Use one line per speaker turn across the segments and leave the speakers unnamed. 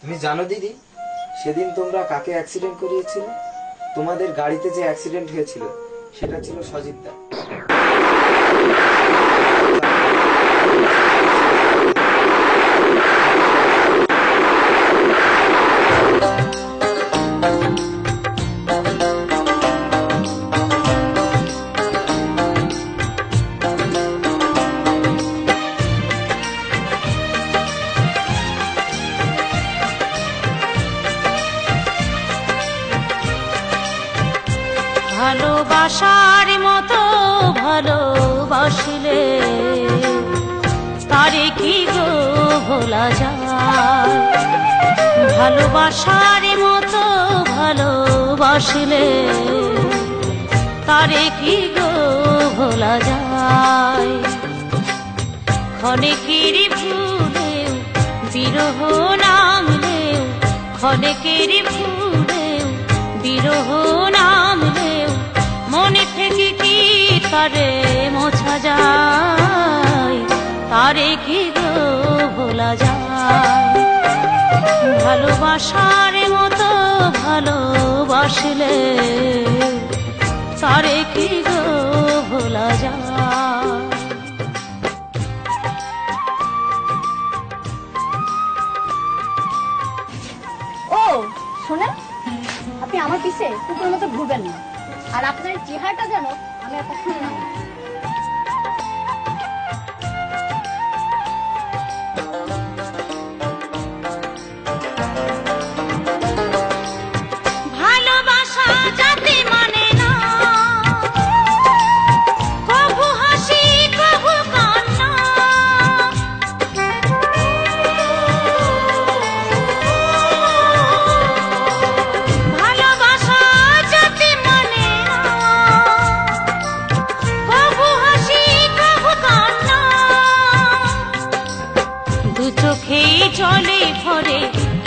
তুমি জানো দিদি, সেদিন তোমরা কাকে অ্যাক্সিডেন্ট করিয়েছিলে? তোমাদের গাড়িতে যে অ্যাক্সিডেন্ট হয়েছিল, সেটা ছিল সজিতদা।
ভালোবাসার মতো ভালোবাসলে। তারে কি গো ভোলা যায়? ভালোবাসার মতো ভালোবাসলে। তারে কি গো ভোলা যায়? ক্ষণেকের ভুলেও বিরহ নামলেও ক্ষণেকের ভুলেও বিরহ নামলেও তারে মোছা যায় তারে কি গো ভোলা যায়? ভালোবাসার মতো ভালোবাসলে তারে কি গো ভোলা যায়?
আপনি আমার পিছে কুকুরের মতো ঘুরবেন না। আর আপনার চেহারাটা যেন আমি একটা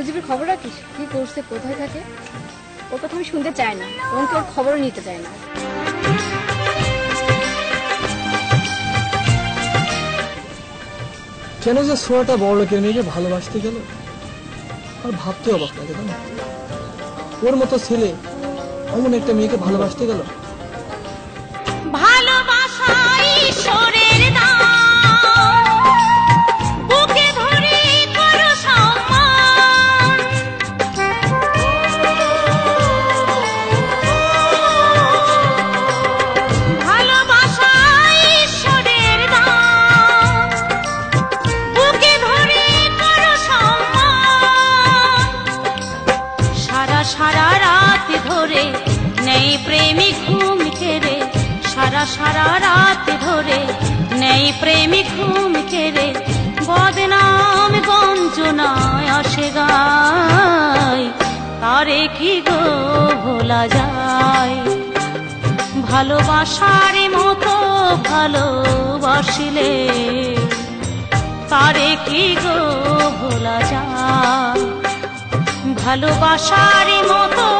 সজীবের খবর রাখিস? কি করছে, কোথায় থাকে? ওর কথা আমি শুনতে চাই না, এবং তোর খবরও নিতে চাই না।
কেন যে সোয়াটা বড় লোকের মেয়েকে ভালোবাসতে গেল? আর ভাবতে অবাক লাগে ওর মতো ছেলে অমন একটা মেয়েকে ভালোবাসতে গেল?
প্রেমিক ঘুম কেড়ে, সারা সারা রাত ধরে। নেই প্রেমিক ঘুম কেড়ে, বদনাম গঞ্জনায় আসে গায়। তারে কি গো ভোলা যায়? ভালোবাসার মতো ভালোবাসিলে, তারে কি গো ভোলা যায়? ভালোবাসার মতো